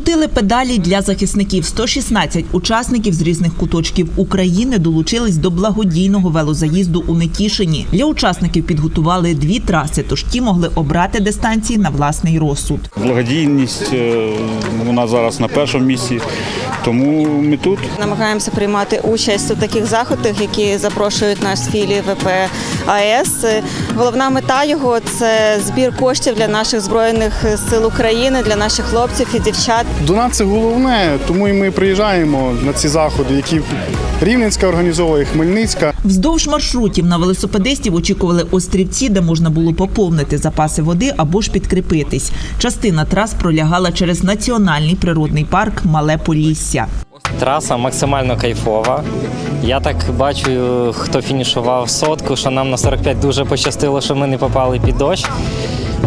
Крутили педалі для захисників. 116 учасників з різних куточків України долучились до благодійного велозаїзду у Нетішині. Для учасників підготували дві траси, тож ті могли обрати дистанції на власний розсуд. Благодійність е, вона зараз на першому місці, тому ми тут. Намагаємося приймати участь у таких заходах, які запрошують наш філії ВП АЕС. Головна мета його це збір коштів для наших збройних сил України, для наших хлопців і дівчат. Донат це головне, тому і ми приїжджаємо на ці заходи, які Рівненська організовує, Хмельницька. Вздовж маршрутів на велосипедистів очікували острівці, де можна було поповнити запаси води або ж підкріпитись. Частина трас пролягала через національний природний парк Мале Полісся. Траса максимально кайфова. Я так бачу, хто фінішував сотку, що нам на 45 дуже пощастило, що ми не попали під дощ.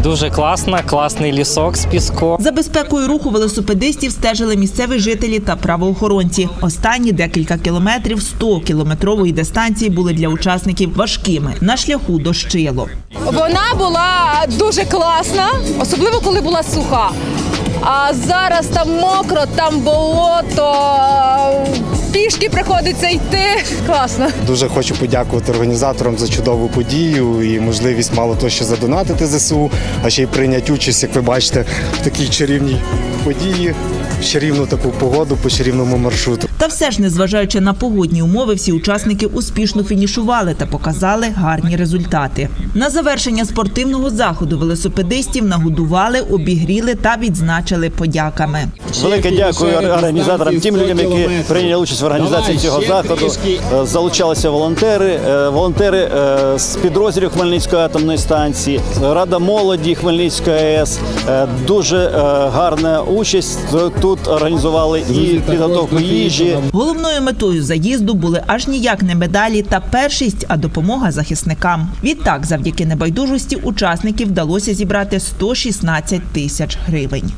Дуже класна, класний лісок з піску. За безпекою руху велосипедистів стежили місцеві жителі та правоохоронці. Останні декілька кілометрів 100-кілометрової дистанції були для учасників важкими. На шляху дощило. Вона була дуже класна, особливо коли була суха. А зараз там мокро, там болото, пішки приходиться йти. Класно. Дуже хочу подякувати організаторам за чудову подію і можливість мало того, що задонатити ЗСУ, а ще й прийняти участь, як ви бачите, в такій чарівній події, в чарівну таку погоду по чарівному маршруту. Та все ж, незважаючи на погодні умови, всі учасники успішно фінішували та показали гарні результати. На завершення спортивного заходу велосипедистів нагодували, обігріли та відзначили подяками. Велике дякую організаторам, тим людям, які прийняли участь в організації цього заходу. Е, Залучалися волонтери, е, волонтери е, з підрозділів Хмельницької атомної станції, Рада молоді Хмельницької АЕС. Дуже гарна участь. Тут організували і підготовку їжі, Головною метою заїзду були аж ніяк не медалі та першість, а допомога захисникам. Відтак, завдяки небайдужості учасників вдалося зібрати 116 тисяч гривень.